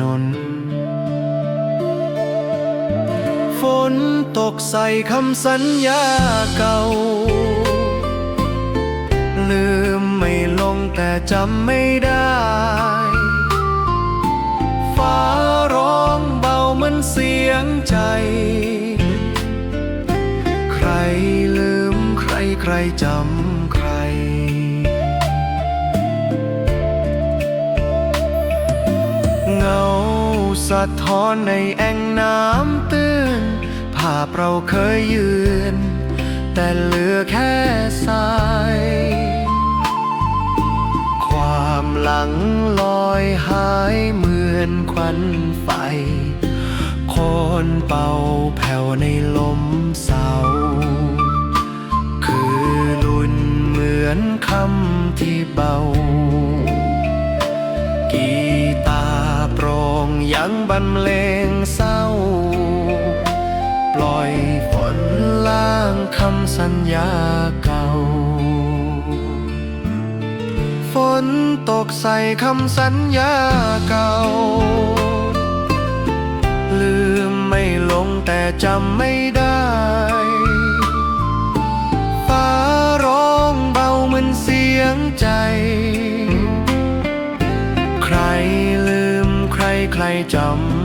นน ฝนตกใส่คำสัญญาเก่า ลืมไม่ลงแต่จำไม่ได้ ฟ้าร้องเบาเหมือนเสียงใจ ใครลืมใครใครจำ เงา สะท้อนในแอ่งน้ำตื้น ภาพเราเคยยืน แต่เหลือแค่ทราย ความหลังลอยหายเหมือนควันไฟ คนเป่าแผ่วในลมเศร้าคือลุ่นเหมือนคำที่เบา ยังบรรเลงเศร้า ปล่อยฝนล้างคำสัญญาเก่า ฝนตกใส่คำสัญญาเก่า ลืมไม่ลงแต่จำไม่ได้ ใครใครจำ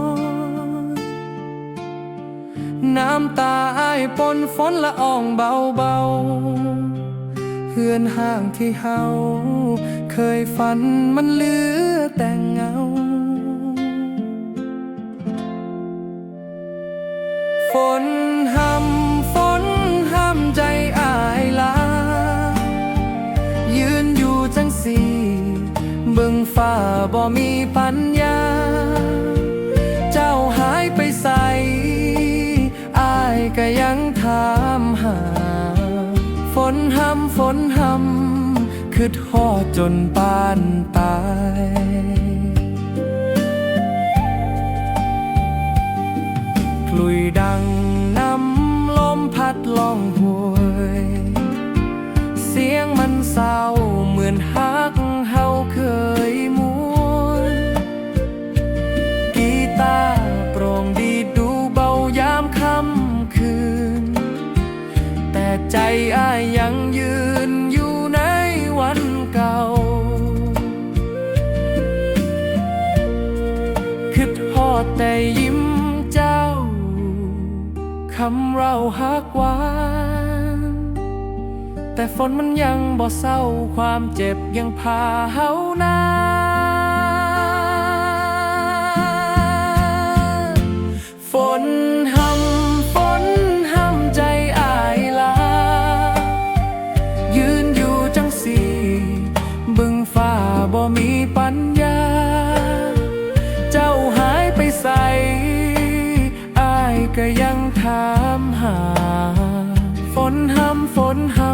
อนน้ำตาอ้ายปนฝนละอองเบาเบาๆเฮือนห่างที่เฮา เคยฝันมันเหลือแต่เงา ฝนห้ำฝนห้ำใจอายลา ยืนอยู่จังสีเบิ่งฟ้าบ่มีปัญญา นหำคือทอดจนปานตายกลุยดังน้ำลมพัดล่องหวย เสียงมันเศร้าาหักหวาน แต่ฝนมันยังบ่เศร้าความเจ็บยังพาเฮานาฝนหา ถามหา ฝนห้ำฝนห้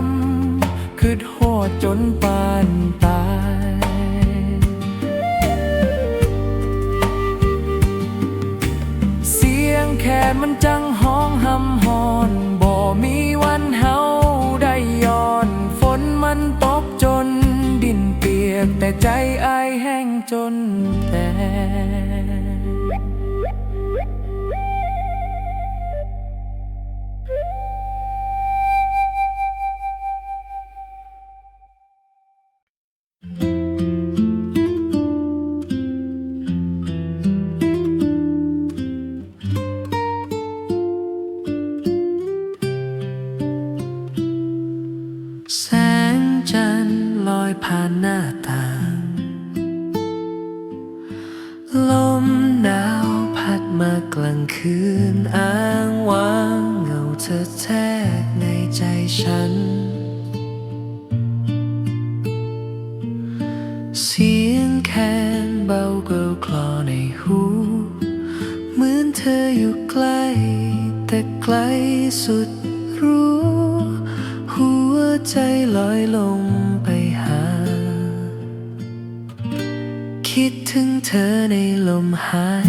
ำคือโหดจนนปานตายเสียงแค่มันจังห้องหำหอนบ่มีวันเฮาได้ย้อน ฝนมันตกจน ดินเปียกแต่ใจอายแห้งจน ลมหนาวพัดมากลางคืนอ้างว้างเงาเธอแทรกในใจฉัน เสียงแคนเบาเกลคลอในหูเหมือนเธออยู่ใกล้แต่ไกลสุดรู้ หัวใจลอยลง เธอในลมหาย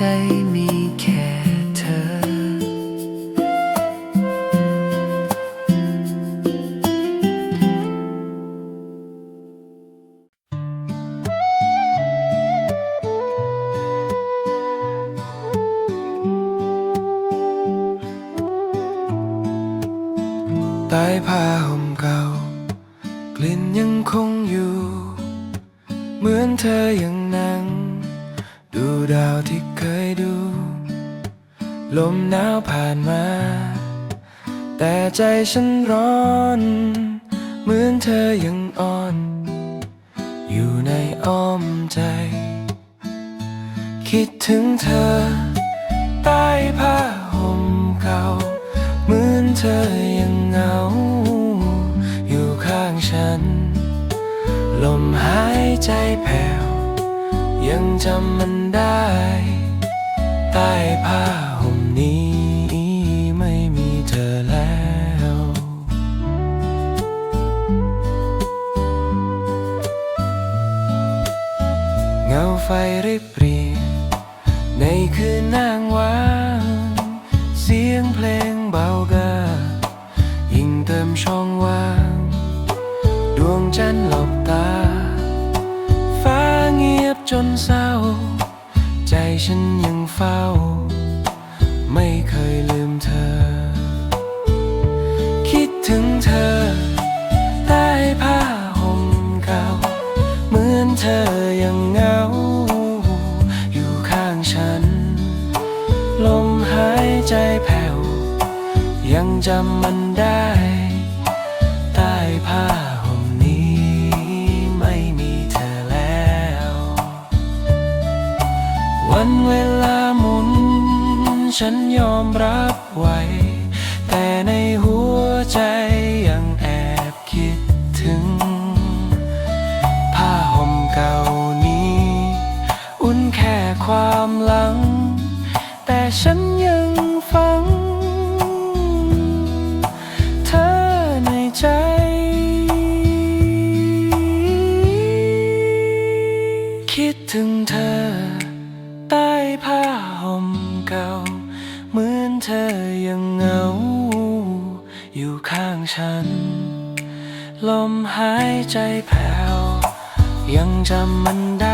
ห ฉันร้อน เหมือนเธอยังอ่อน อยู่ในอ้อมใจ คิดถึงเธอ ใต้ผ้าห่มเก่า เหมือนเธอยังเหงา อยู่ข้างฉัน ลมหายใจแผ่ว ยังจำมันได้ ใต้ผ้าห่มนี้ เจำมัน เธอยังเหงา อยู่ข้างฉัน ลมหายใจแผ่ว ยังจำมันได้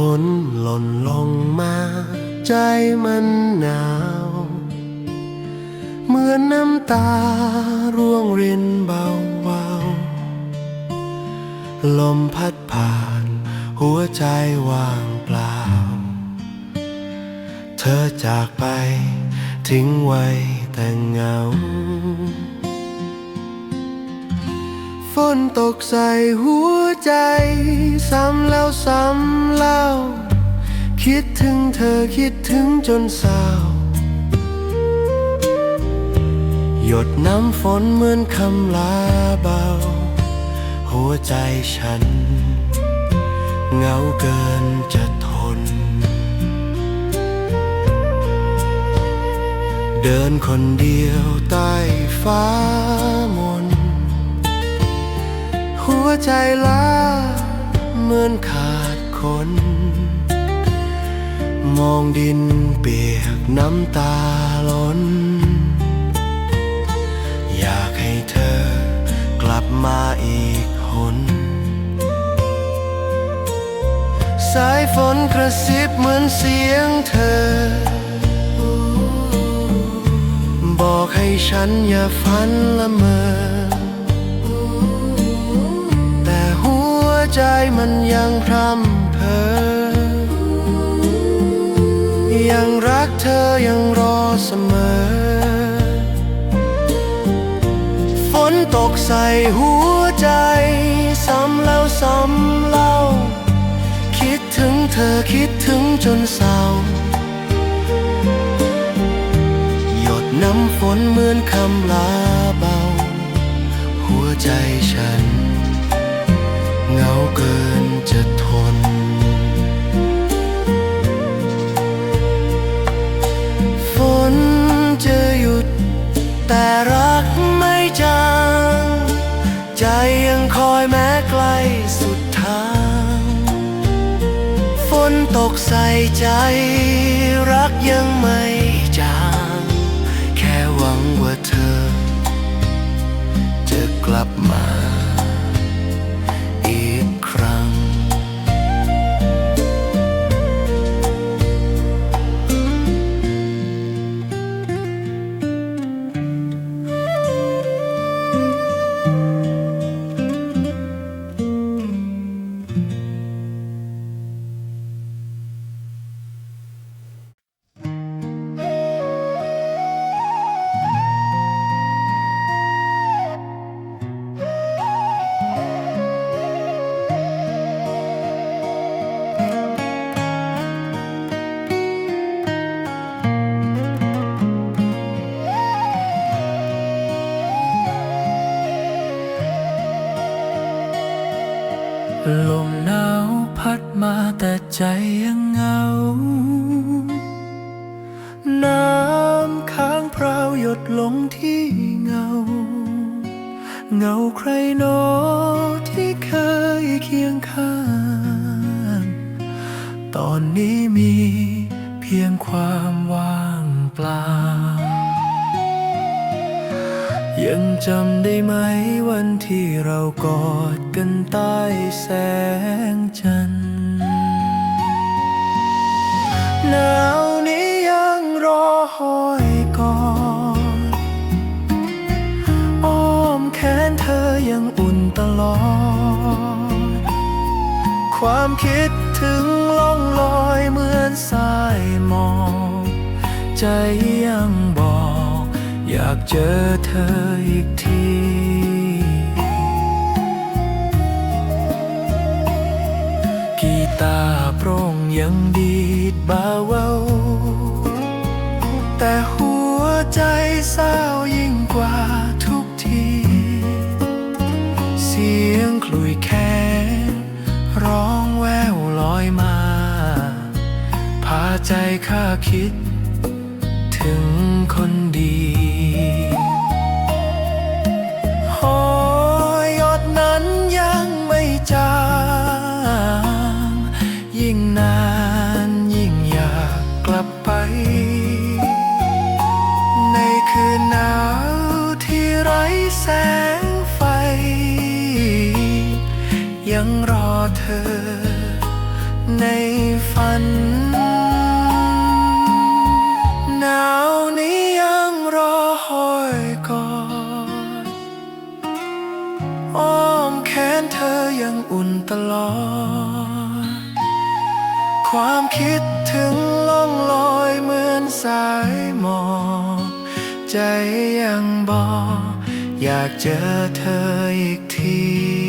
ฝนหล่นลงมา ใจมันหนาว เหมือนน้ำตาร่วงรินเบาเบาๆลมพัดผ่าน หัวใจว่างเปล่า เธอจากไปทิ้งไว้แต่เงา ฝนตกใส่หัวใจ ซ้ำแล้วซ้ำเล่า คิดถึงเธอคิดถึงจนเศร้า หยดน้ำฝนเหมือนคำลาเบา หัวใจฉัน เหงาเกินจะทน เดินคนเดียวใต้ฟ้า ใจล้าเหมือนขาดคน มองดินเปียกน้ำตาล้น อยากให้เธอกลับมาอีกหน สายฝนกระซิบเหมือนเสียงเธอ บอกให้ฉันอย่าฝันละเมอ ใจมันยังพร่ำเพอยังรักเธอยังรอเสมอ ฝนตกใส่หัวใจ ซ้ำแล้วซ้ำเล่า คิดถึงเธอคิดถึงจนเศร้า หยดน้ำฝนเหมือนคำลาเบา หัวใจฉัน จะทน ฝนจะหยุด แต่รักไม่จางใจยังคอยแม้ไกลสุดทาง ฝนตกใส่ใจ ปล่า ยังจำได้ไหมวันที่เรากอดกันใต้แสงจันทร์หนาวนี้ยังรอหอยกอดอ้อมแขนเธอยังอุ่นตลอด ความคิดถึงล่องลอยเหมือนสายหมอก ใจยังบอก อยากเจอเธออีกทีกีตาร์โปร่งยังดีดบาเวาแต่หัวใจเศร้ายิ่งกว่าทุกที เสียงคลุยแค้นร้องแววลอยมา พาใจข้าคิด ถึงคนดี คิดถึงล่องลอยเหมือนสายหมอกใจยังบอกอยากเจอเธออีกที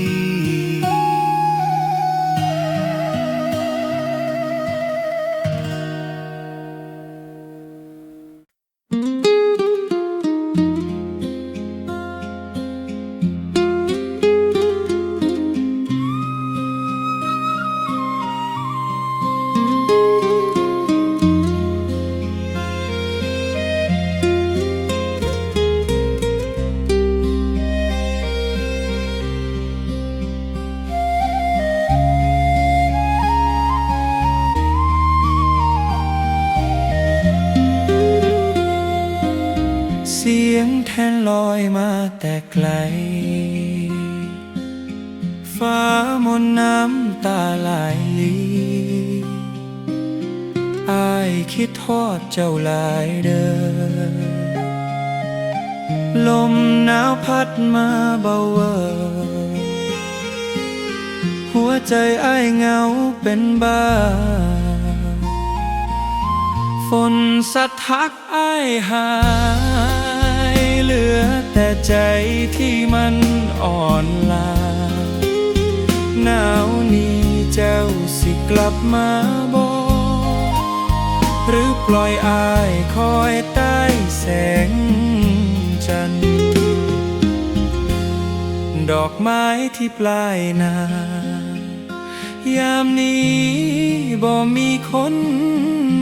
อายคิดทอดเจ้าหลายเด้อลมหนาวพัดมาเบาเวอหัวใจอายเหงาเป็นบ้า ฝนสัดทักอายหายเหลือแต่ใจที่มันอ่อนลาหนาวนี้เจ้าสิกลับมาบอก ปล่อยอายคอยใต้แสงจันทร์ดอกไม้ที่ปลายนายามนี้บ่มีคน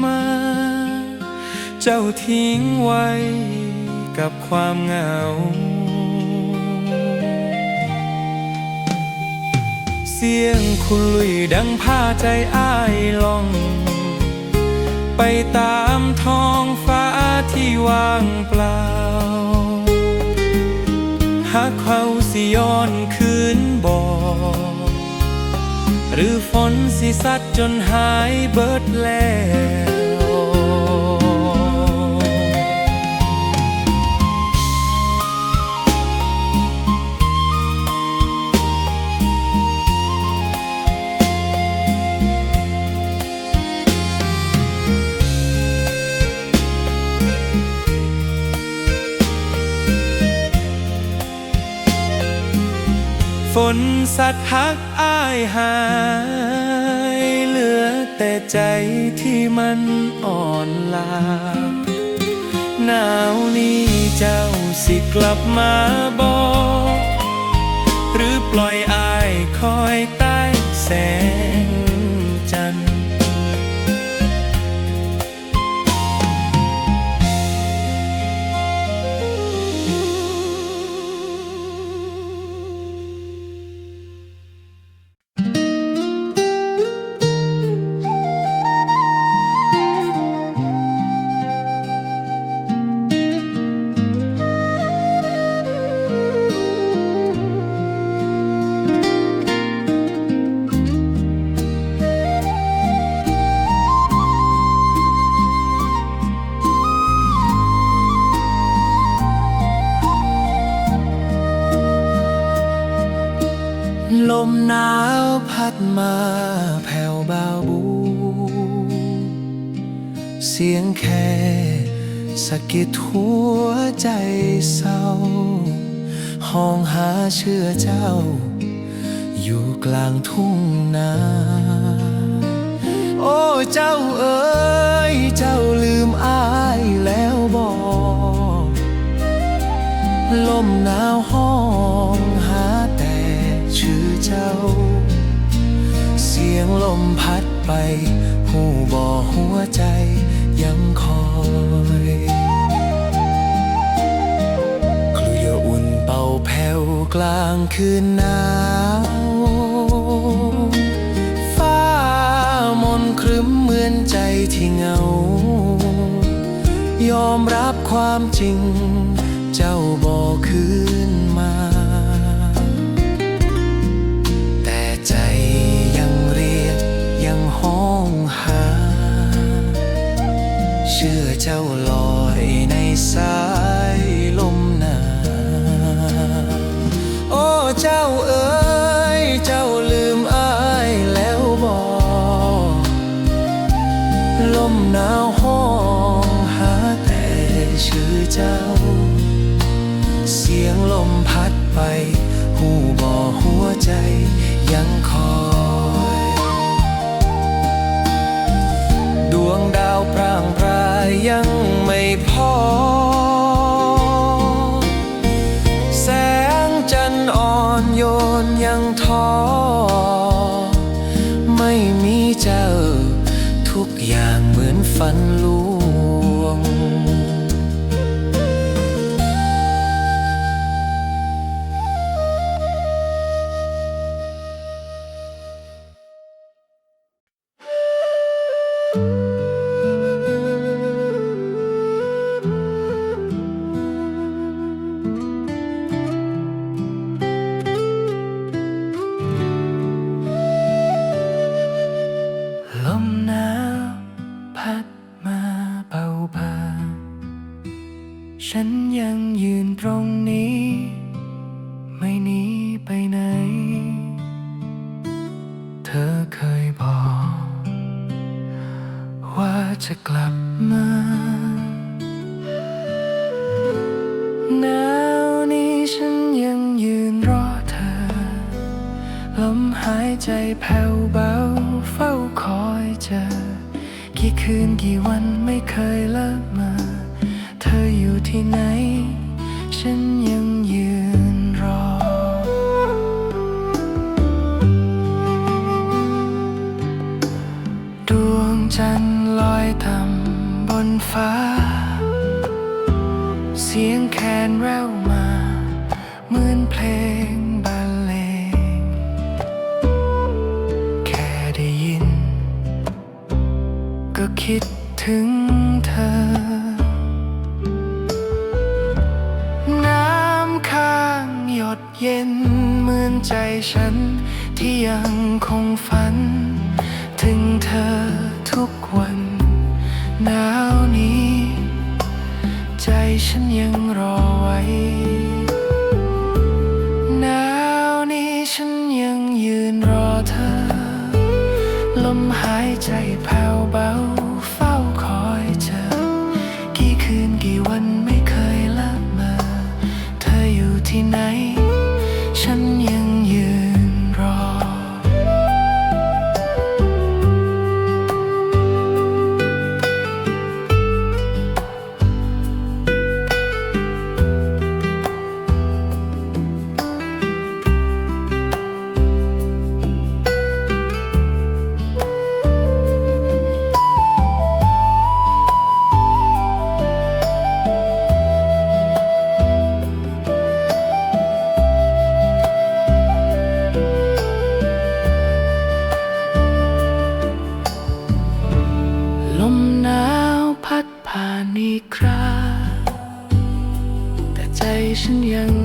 มา เจ้าทิ้งไว้กับความเหงา เสียงคุลุยดังพาใจอ้ายล่อง ไปตามท้องฟ้าที่ว่างเปล่า หากเขาสิย้อนคืนบอกหรือฝนสิสัดจนหายเบิดแล้ว ฝนสัดหักอ้ายหายเหลือแต่ใจที่มันอ่อนลาหนาวนี้เจ้าสิกลับมาบอกหรือปล่อยอายคอยใต้แสง พัดมาแผ่วเบาบู เสียงแค่สะกิดหัวใจเศร้า ห้องหาเชื่อเจ้า อยู่กลางทุ่งนา โอ้เจ้าเอ๋ยเจ้าลืมอายแล้วบอกลมหนาวห้องหาแต่ชื่อเจ้า สียงลมพัดไป หูบ่อหัวใจยังคอยเกลืออุ่นเป่าแผ่วกลางคืนหนาวฟ้ามนครึ้มเหมือนใจที่เหงา ยอมรับความจริง ทุกอย่างเหมือนฝันลว หายใจแผ่วเบาเฝ้าคอยเจอ กี่คืนกี่วันไม่เคยละเมาเธออยู่ที่ไหน ฉันยังยืนรอ ดวงจันทร์ลอยต่ำบนฟ้า เสียงแคนแว่ว คิดถึงเธอ น้ำข้างหยดเย็นเหมือนใจฉัน ที่ยังคงฝัน ถึงเธอทุกวันหนาวนี้ ใจฉันยังรอไว้หนาวนี้ฉันยังยืนรอเธอ ลมหายใจผ่าเใจ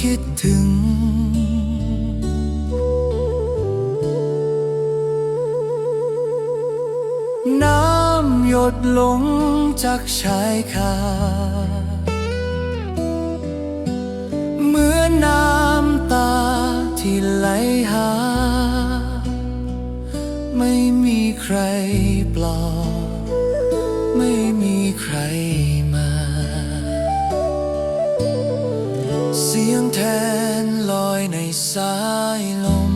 คิดถึง น้ำหยดลงจากชายคาเหมือนน้ำตาที่ไหลหา ไม่มีใครปลอบ ไม่มีใคร แทนลอยในสายลม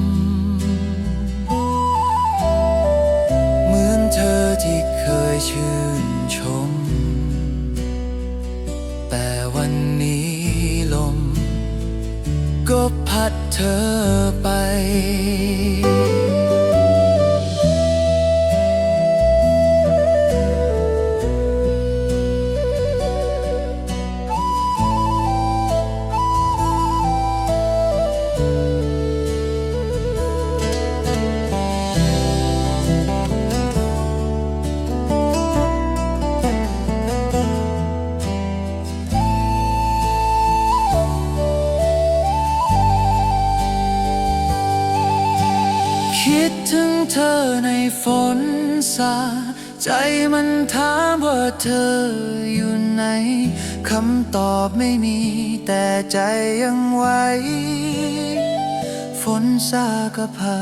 เหมือนเธอที่เคยชื่นชม แต่วันนี้ลม ก็พัดเธอไป ใจยังไหวฝนซาก็พา